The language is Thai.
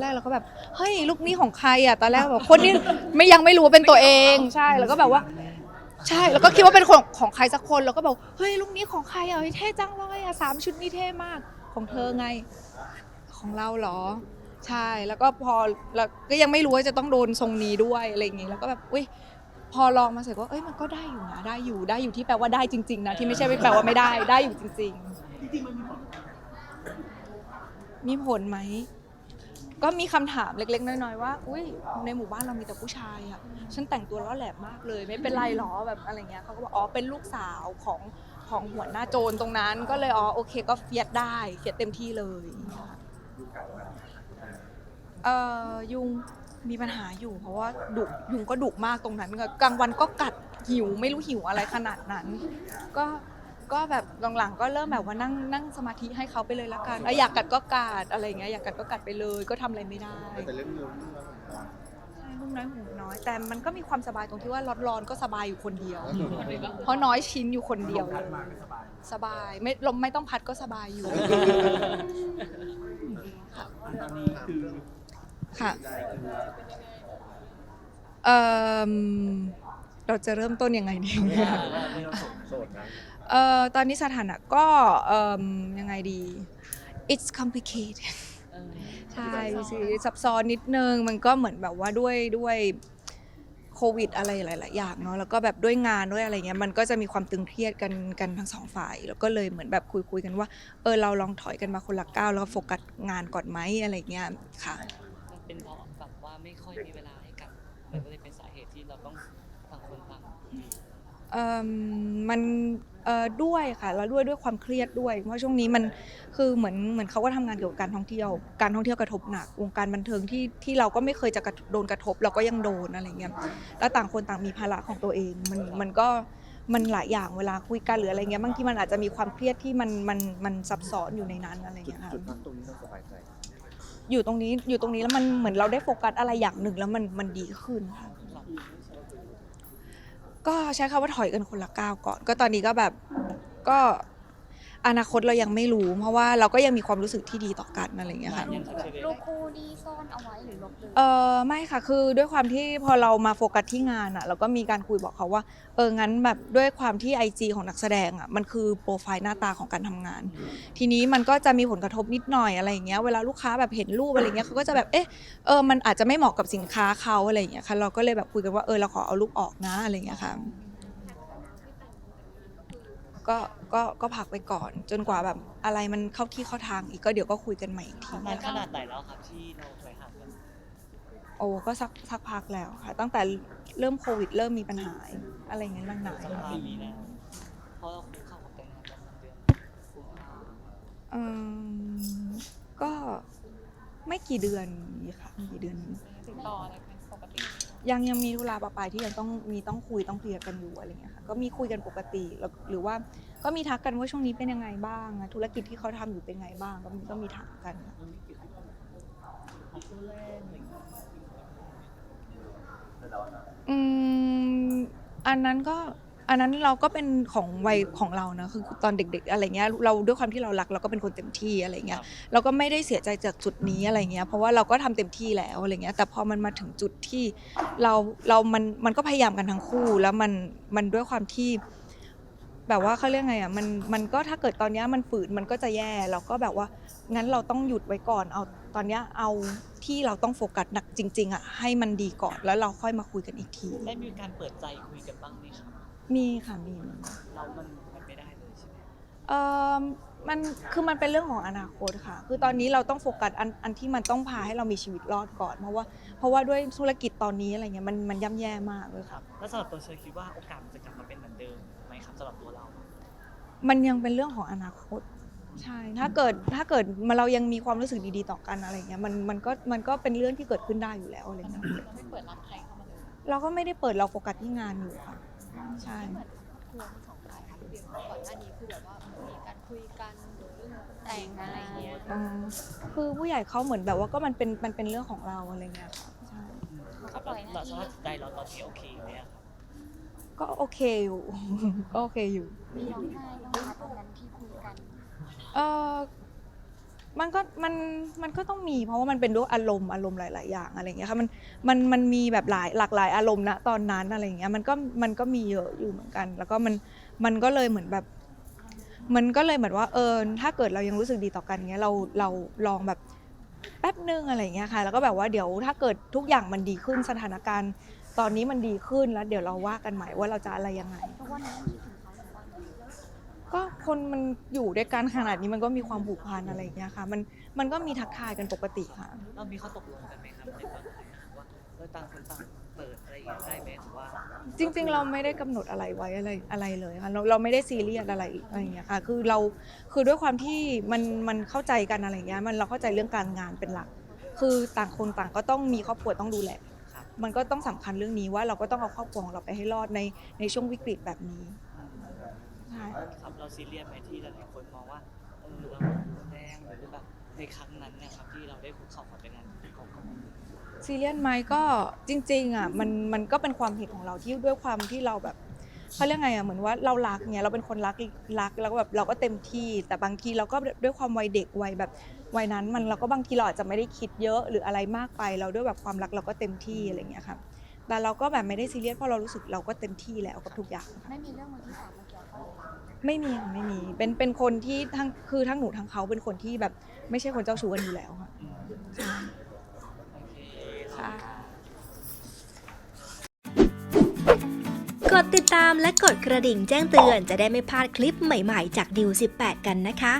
แรกเราก็แบบเฮ้ยลูกนี้ของใครอะตอนแรกแบบคนนี้ไม่ยังไม่รู้ว่าเป็นตัวเองใช่แล้วก็แบบว่า ใช่แล้วก็คิดว่าเป็นของของใครสักคนแล้วก็บอกเฮ้ยลูกนี้ของใครอะเฮ้ยเท่จังเลยอะสามชุดนี้เท่มากของเธอไง ของเราเหรอ ใช่แล้วก็พอแล้วก็ยังไม่รู้ว่าจะต้องโดนทรงนี้ด้วยอะไรอย่างงี้แล้วก็แบบอุ้ยพอลองมาเสร็จก็เอ้ยมันก็ได้อยู่นะได้อยู่ได้อยู่ที่แปลว่าได้จริง ๆ นะที่ไม่ใช่แปลว่าไม่ได้ได้อยู่จริง ๆ มีผลไหม ก็มีคำถามเล็กๆ น้อยๆ ว่า อุ้ยในหมู่บ้านเรามีแต่ผู้ชายอะฉันแต่งตัวล้อแหลมมากเลย ไม่เป็นไรหรอแบบอะไรเงี้ยเขาก็บอกอ๋อเป็นลูกสาวของของหัวหน้าโจรตรงนั้น ก็เลยอ๋อโอเคก็เฟียดได้เฟียดเต็มที่เลยเอ่อยุงมีปัญหาอยู่ เพราะว่าดุยุงก็ดุมากตรงนั้นกลางวันก็กัดหิวไม่รู้หิวอะไรขนาดนั้น ก็ ก็แบบหลังๆก็เริ่มแบบว่านั่งนั่งสมาธิให้เขาไปเลยละกันเอ้ยอยากกัดก็กัดอะไรอย่างเงี้ยอยากกัดก็กัดไปเลย ก็ทำอะไรไม่ได้แต่เรื่องเงินใช่นุ่มน้อยหูน้อย แต่มันก็มีความสบายตรงที่ว่าร้อนๆก็สบายอยู่คนเดียว เพราะน้อยชิ้นอยู่คนเดียวเลยสบายไม่ลมไม่ต้องพัดก็สบายอยู่ ตอนนี้คือค่ะเอ่อเราจะเริ่มต้นยังไงดี โสดนะ เอ่อตอนนี้สถานะก็เอ่มยังไงดี it's complicated ใช่สิซับซ้อนนิดนึง มันก็เหมือนแบบว่าด้วยด้วยโควิดอะไรหลาย ๆ อย่างเนาะ แล้วก็แบบด้วยงานด้วยอะไรเงี้ย มันก็จะมีความตึงเครียดกันกันทั้งสองฝ่าย แล้วก็เลยเหมือนแบบคุยคุยกันว่า เออ เราลองถอยกันมาคนละก้าวแล้วก็โฟกัสงานก่อนไหมอะไรเงี้ย ค่ะ มันเป็นเพราะแบบว่าไม่ค่อยมีเวลาให้กันมันก็เลยเป็นสาเหตุที่เราต้องต่างคนต่าง เอิ่มมันเอ่อ ด้วยค่ะแล้วด้วยด้วยความเครียดด้วยเพราะช่วงนี้มันคือเหมือนเหมือนเขาก็ทำงานเกี่ยวกับการท่องเที่ยว การท่องเที่ยวกระทบหนักวงการบันเทิงที่ที่เราก็ไม่เคยจะกระทบโดนกระทบ เราก็ยังโดนอะไรเงี้ยแล้วต่างคนต่างมีภาระของตัวเองมันมันก็มันหลายอย่างเวลาคุยกันหรืออะไรเงี้ยบางทีมันอาจจะมีความเครียดที่มันมันมันซับซ้อนอยู่ในนั้นอะไรจุดเงี้ยค่ะจุดพักตรงนี้ต้องสบายใจอยู่ตรงนี้อยู่ตรงนี้แล้วมันเหมือนเราได้โฟกัสอะไรอย่างหนึ่งแล้วมันมันดีขึ้นค่ะ ก็ใช้คำว่าถอยกันคนละก้าวก่อน ก็ตอนนี้ก็แบบก็ อนาคตเรายังไม่รู้ เพราะว่าเราก็ยังมีความรู้สึกที่ดีต่อกันอะไรอย่างเงี้ยค่ะ รูปคู่นี่ซ่อนเอาไว้หรือลบเลยเออไม่ค่ะคือด้วยความที่พอเรามาโฟกัสที่งานอะเราก็มีการคุยบอกเขาว่าเอองั้นแบบด้วยความที่ IG ของนักแสดงอะมันคือโปรไฟล์หน้าตาของการทำงาน ทีนี้มันก็จะมีผลกระทบนิดหน่อยอะไรอย่างเงี้ยเวลาลูกค้าแบบเห็นรูปอะไรเงี้ยเขาก็จะแบบเอ๊ะเออมันอาจจะไม่เหมาะกับสินค้าเขาอะไรอย่างเงี้ยค่ะเราก็เลยแบบคุยกันว่าเออเราขอเอารูปออกนะอะไรอย่างเงี้ยค่ะ ก็ก็ก็พักไปก่อน จนกว่าแบบอะไรมันเข้าที่เข้าทางอีกก็เดี๋ยวก็คุยกันใหม่อีกทีนานขนาดไหนแล้วครับที่เราถอยห่างกันโอ้ก็สักสักพักแล้วค่ะ ตั้งแต่เริ่มโควิด เริ่มมีปัญหาอะไรอย่างเงี้ยหนักสักๆพักนี้แล้วเพราะเราคุกเข่ากับแต่งงานกันมาเดือนกุมภาเอิ่มก็ไม่กี่เดือนนี้ค่ะไม่กี่เดือนนี้ติดต่ออะไรเป็นปกติ ยังยังมีธุระปะปายที่ยังต้องมีต้องคุยต้องเคลียร์กันอยู่อะไรเงี้ยค่ะก็มีคุยกันปกติแล้วหรือว่าก็มีทักกันว่าช่วงนี้เป็นยังไงบ้างอะธุรกิจที่เขาทำอยู่เป็นไงบ้างก็มีก็มีถามกันค่ะของคู่แรกอะไรอย่างเงี้ยอืมอันนั้นก็ อันนั้นเราก็เป็นของวัยของเรานะคือตอนเด็ก ๆ อะไรเงี้ยเราด้วยความที่เรารักเราก็เป็นคนเต็มที่อะไรเงี้ยเราก็ไม่ได้เสียใจจากจุดนี้อะไรเงี้ยเพราะว่าเราก็ทำเต็มที่แล้วอะไรเงี้ยแต่พอมันมาถึงจุดที่เราเรามันมันก็พยายามกันทั้งคู่แล้วมันมันด้วยความที่แบบว่าเขาเรียกไงอะมันมันก็ถ้าเกิดตอนเนี้ยมันฝืนมันก็จะแย่เราก็แบบว่างั้นเราต้องหยุดไว้ก่อนเอาตอนเนี้ยเอาที่เราต้องโฟกัสหนักจริง ๆอะให้มันดีก่อนแล้วเราค่อยมาคุยกันอีกที ได้มีการเปิดใจคุยกันบ้างไหมครับ มีค่ะมีเรามันมันไม่ได้เลยใช่ไหมเอ่อมันคือมันเป็นเรื่องของอนาคตค่ะ คือตอนนี้เราต้องโฟกัสอันอันที่มันต้องพาให้เรามีชีวิตรอดก่อน เพราะว่าเพราะว่าด้วยธุรกิจตอนนี้อะไรเงี้ยมันมันย่ำแย่มากเลยคค่ะรับแล้วสำหรับตัวเชยคิดว่าโอกาสมันจะกลับมาเป็นเหมือนเดิมไหมครับสำหรับตัวเรา มันยังเป็นเรื่องของอนาคต ใช่ ถ้าเกิดถ้าเกิดมันเรายังมีความรู้สึกดีๆต่อกันอะไรเงี้ยมันมันก็มันก็เป็นเรื่องที่เกิดขึ้นได้อยู่แล้วอะไรเงี้ยเราไม่เปิดรับใครเข้ามาเลยเราก็ไม่ได้เปิดเราโฟกัสที่งานอยู่ค่ะ ใช่ เหมือนทัวร์ทั้งสองฝ่ายค่ะพี่เบียร์ก่อนหน้านี้คือแบบว่ามีการคุยกันเรื่องแต่งอะไรอย่างเงี้ยอืมคือผู้ใหญ่เขาเหมือนแบบว่าก็มันเป็นมันเป็นเรื่องของเราอะไรเงี้ยค่ะใช่ ครับแล้วเราสภาพจิตใจเราตอนนี้โอเคไหมอะครับก็โอเคอยู่ ก็โอเคอยู่ มีร้องไห้บ้างไหมคะตอนนั้นที่คุยกัน เออ มันก็มันมันก็ต้องมีเพราะว่ามันเป็นด้วยอารมณ์อารมณ์หลาย ๆ อย่างอะไรอย่างเงี้ยค่ะมันมันมันมีแบบหลายหลากหลายอารมณ์นะตอนนั้นอะไรอย่างเงี้ยมันก็มันก็มีเยอะอยู่เหมือนกัน แล้วก็มันมันก็เลยเหมือนแบบ มันก็เลยเหมือนว่าเออถ้าเกิดเรายังรู้สึกดีต่อกันเงี้ยเราเราลองแบบแป๊บนึงอะไรอย่างเงี้ยค่ะ แล้วก็แบบว่าเดี๋ยวถ้าเกิดทุกอย่างมันดีขึ้นสถานการณ์ ตอนนี้มันดีขึ้นแล้ว เดี๋ยวเราว่ากันใหม่ว่าเราจะอะไรยังไงเพราะว่าน้คิดถึงเขาทุกวันเลย ก็คนมันอยู่ด้วยกันขนาดนี้มันก็มีความผูกพันอะไรอย่างเงี้ยค่ะ มันมันก็มีทักทายกันปกติค่ะ เรามีข้อตกลงกันไหมครับในตอนนั้นว่าเออต่างคนต่างเปิดอะไรอย่างเงี้ยได้ไหมหรือว่าจริง ๆ เราไม่ได้กำหนดอะไรไว้อะไรอะไรเลยค่ะเราเราไม่ได้ซีเรียสอะไรอะไรอย่างเงี้ยค่ะ คือเราคือด้วยความที่มันมันเข้าใจกันอะไรอย่างเงี้ยมันเราเข้าใจเรื่องการงานเป็นหลัก คือต่างคนต่างก็ต้องมีครอบครัวต้องดูแลครับมันก็ต้องสำคัญเรื่องนี้ว่าเราก็ต้องเอาครอบครัวของเราไปให้รอดในในช่วงวิกฤตแบบนี้ใช่ ครับเราซีเรียสไหมที่หลายๆคนมองว่าเออเราแรงหรือแบบในครั้งนั้นเนะครับที่เราได้คุกเข่าขอแต่งงานของซีเรียสไหมก็จริงๆอะมันมันก็เป็นความเห็นของเราที่ด้วยความที่เราแบบเขาเรียกไงอะเหมือนว่าเรารักเนี่ยเราเป็นคนรักรักแล้วก็แบบเราก็เต็มที่ แต่บางทีเราก็ด้วยความวัยเด็กวัยแบบวัยนั้นมันเราก็บางทีเราอาจจะไม่ได้คิดเยอะหรืออะไรมากไป เราด้วยแบบความรักเราก็เต็มที่อะไรอย่างเงี้ยค่ะแต่เราก็แบบไม่ได้ซีเรียสเพราะเรารู้สึกเราก็เต็มที่แล้วกับทุกอย่างไม่มีเรื่องมือที่สาม ไม่มีค่ะไม่มี เป็นเป็นคนที่ทั้งคือทั้งหนูทั้งเขาเป็นคนที่แบบไม่ใช่คนเจ้าชู้กันอยู่แล้วค่ะใช่ค่ะ กดติดตามและกดกระดิ่งแจ้งเตือนจะได้ไม่พลาดคลิปใหม่ๆ จากดิว18 กันนะคะ